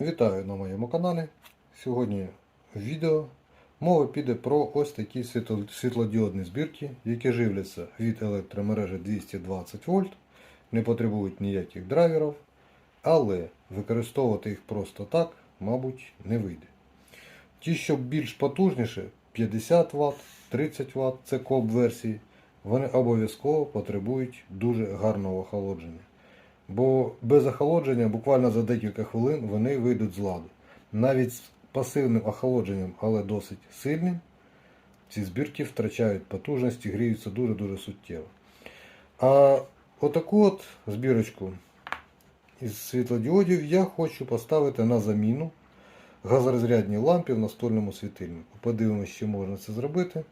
Вітаю на моєму каналі. Сьогодні відео мова піде про ось такі світлодіодні збірки, які живляться від електромережі 220 вольт, не потребують ніяких драйверів, але використовувати їх просто так, мабуть, не вийде. Ті, що більш потужніші, 50 Вт, 30 Вт, це коп версії, вони обов'язково потребують дуже гарного охолодження. Бо без охолодження буквально за декілька хвилин вони вийдуть з ладу. Навіть з пасивним охолодженням, але досить сильним, ці збірки втрачають потужність і гріються дуже-дуже суттєво. А отаку от збірочку із світлодіодів я хочу поставити на заміну газорозрядній лампі в настольному світильнику. Подивимося, чи можна це зробити,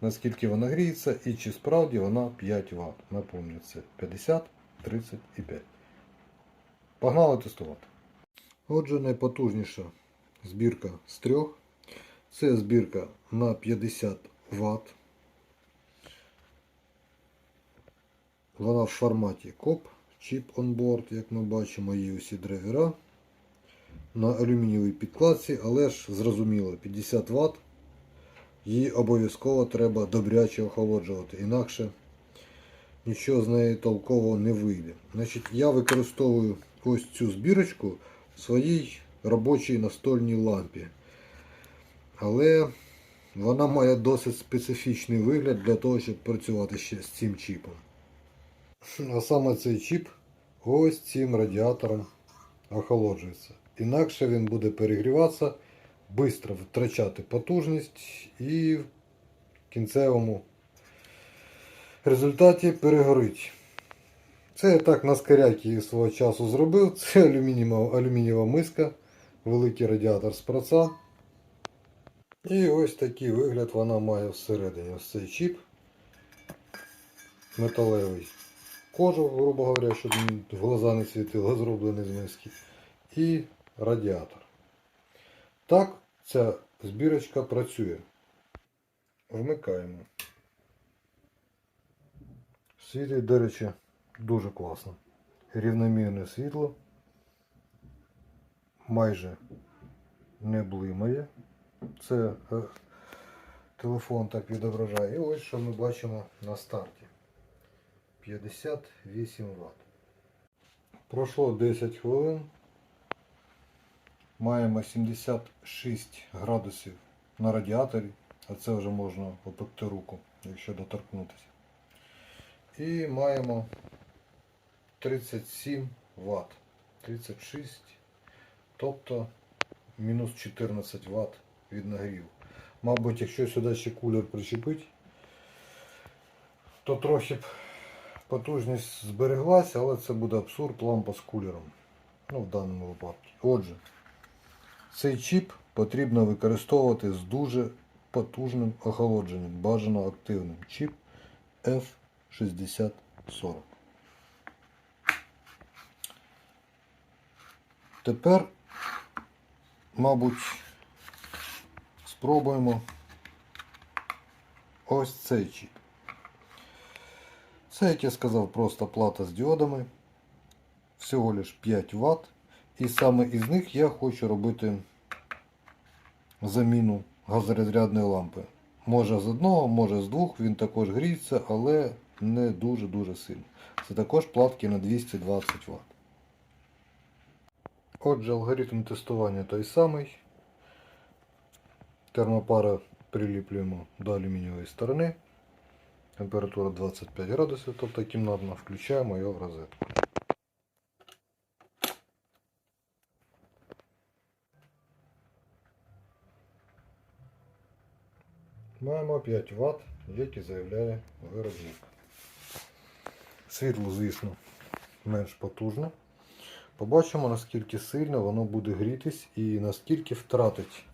наскільки вона гріється і чи справді вона 5 Вт. Напомню, це 50, 30 і 5. Погнали тестувати. Отже, найпотужніша збірка з трьох. Це збірка на 50 Вт. Вона в форматі COP, чіп onboard, як ми бачимо, є усі драйвера на алюмінієвій підкладці, але ж зрозуміло, 50 Вт. Її обов'язково треба добряче охолоджувати, інакше нічого з неї толково не вийде. Значить, я використовую ось цю збірочку в своїй робочій настольній лампі. Але вона має досить специфічний вигляд для того, щоб працювати ще з цим чіпом. А саме цей чіп ось цим радіатором охолоджується. Інакше він буде перегріватися, швидко втрачати потужність і в кінцевому результаті перегорить. Це я так на скаряки свого часу зробив. Це алюмінієва, алюмінієва миска, великий радіатор з праца. І ось такий вигляд вона має всередині. Ось цей чіп металевий. Кожух, грубо говоря, щоб в глаза не світило, зроблений з миски. І радіатор. Так ця збірочка працює. Вмикаємо. Світить, до речі, дуже класно. Рівномірне світло. Майже не блимає. Це е, телефон так відображає. І ось що ми бачимо на старті. 58 Вт. Пройшло 10 хвилин. Маємо 76 градусів на радіаторі, а це вже можна опекти руку, якщо доторкнутися. І маємо 37 Вт. 36, тобто мінус 14 Вт від нагріву. Мабуть, якщо сюди ще кулер причепить, то трохи б потужність збереглася, але це буде абсурд лампа з кулером. Ну, в даному випадку. Отже, цей чіп потрібно використовувати з дуже потужним охолодженням, бажано активним. Чіп F6040. Тепер, мабуть, спробуємо ось цей чіп. Це, як я сказав, просто плата з діодами. Всього лиш 5 Вт. І саме із них я хочу робити заміну газорозрядної лампи. Може з одного, може з двох, він також гріється, але не дуже-дуже сильно. Це також платки на 220 Вт. Отже, алгоритм тестування той самий. Термопара приліплюємо до алюмінієвої сторони. Температура 25 градусів, тобто кімнатна, включаємо його в розетку. Маємо 5 Вт, як і заявляє виробник. Світло, звісно, менш потужне. Побачимо, наскільки сильно воно буде грітись і наскільки втратить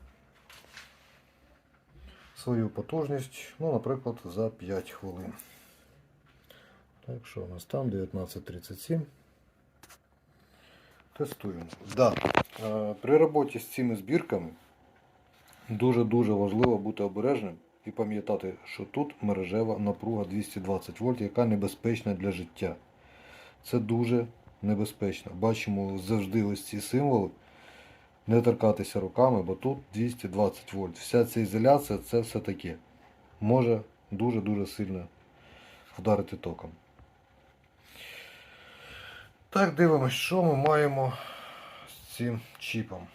свою потужність, ну, наприклад, за 5 хвилин. Так що у нас там 19.37. Тестуємо. Да. е, При роботі з цими збірками дуже-дуже важливо бути обережним і пам'ятати, що тут мережева напруга 220 вольт, яка небезпечна для життя. Це дуже небезпечно. Бачимо завжди ось ці символи. не торкатися руками, бо тут 220 вольт. Вся ця ізоляція це все таке. Може дуже-дуже сильно вдарити током. Так, дивимось, що ми маємо з цим чіпом.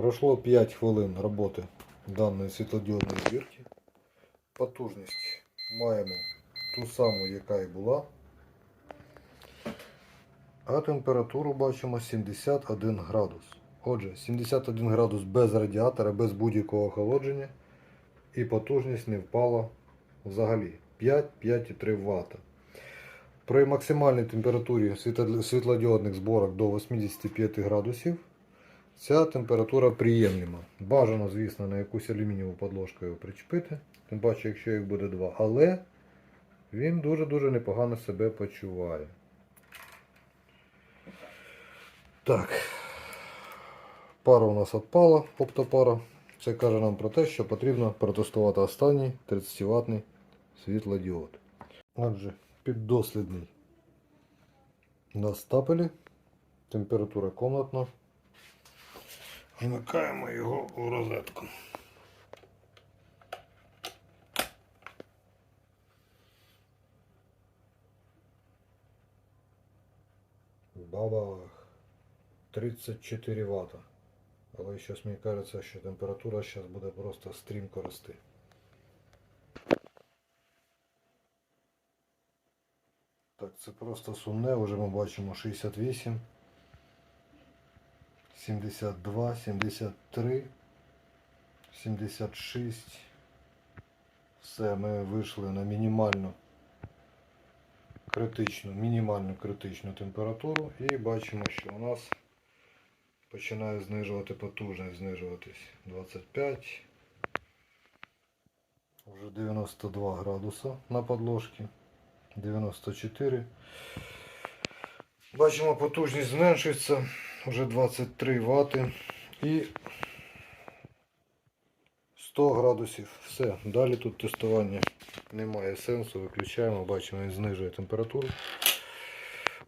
Пройшло 5 хвилин роботи даної світлодіодної збірки. Потужність маємо ту саму, яка і була. А температуру бачимо 71 градус. Отже, 71 градус без радіатора, без будь-якого охолодження. І потужність не впала взагалі 5-5,3 Вт. При максимальній температурі світлодіодних зборок до 85 градусів ця температура приємлема. Бажано, звісно, на якусь алюмінієву подложку його причепити, тим паче, якщо їх буде два. Але він дуже-дуже непогано себе почуває. Так. Пара у нас відпала, оптопара. Це каже нам про те, що потрібно протестувати останній 30 ватний світлодіод. Отже, піддослідний на стапелі. Температура комнатна. Вмикаємо його у розетку. Бабах. 34 Вт. Але зараз мені кажеться, що температура зараз буде просто стрімко рости. Так, це просто сумне, вже ми бачимо 68, 72, 73, 76. Все, ми вийшли на мінімальну критичну, мінімальну критичну температуру і бачимо, що у нас починає знижувати потужність, знижуватись 25, вже 92 градуса на подложці, 94. Бачимо, потужність зменшується, вже 23 Вт і 100 градусів. Все, далі тут тестування немає сенсу, виключаємо, бачимо, він знижує температуру.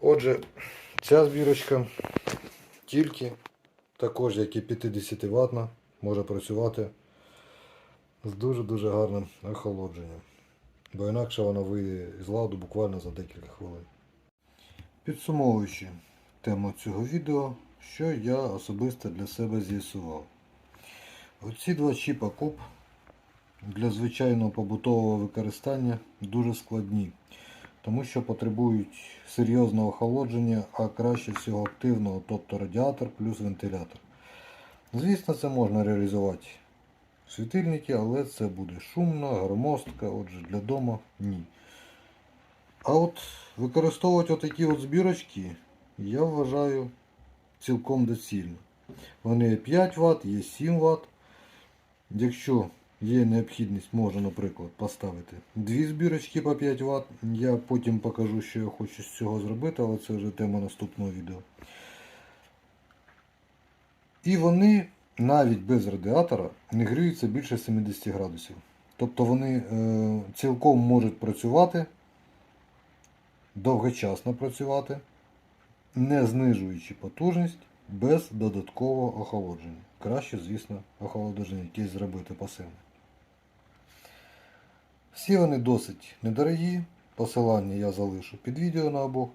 Отже, ця збірочка тільки також, як і 50 ватна, може працювати з дуже-дуже гарним охолодженням. Бо інакше вона вийде з ладу буквально за декілька хвилин. Підсумовуючи тему цього відео, що я особисто для себе з'ясував. Оці два чіпа куб для звичайного побутового використання дуже складні, тому що потребують серйозного охолодження, а краще всього активного, тобто радіатор плюс вентилятор. Звісно, це можна реалізувати світильники, але це буде шумно, громоздко, отже для дому ні. А от використовувати отакі от збірочки я вважаю цілком доцільно. Вони є 5 Вт, є 7 Вт. Якщо є необхідність, можна, наприклад, поставити дві збірочки по 5 Вт. Я потім покажу, що я хочу з цього зробити, але це вже тема наступного відео. І вони навіть без радіатора не гріються більше 70 градусів. Тобто вони е, цілком можуть працювати, довгочасно працювати, не знижуючи потужність без додаткового охолодження. Краще, звісно, охолодження якесь зробити пасивне. Всі вони досить недорогі. Посилання я залишу під відео на обох.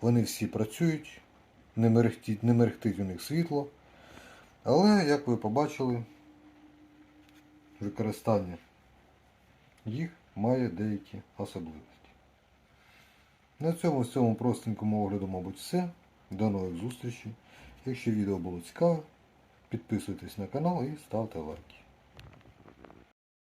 Вони всі працюють, не мерехтить, не мерехтить у них світло. Але, як ви побачили, використання їх має деякі особливості. На цьому з цьому простенькому огляду, мабуть, все. До нових зустрічей. Якщо відео було цікаве, підписуйтесь на канал і ставте лайки.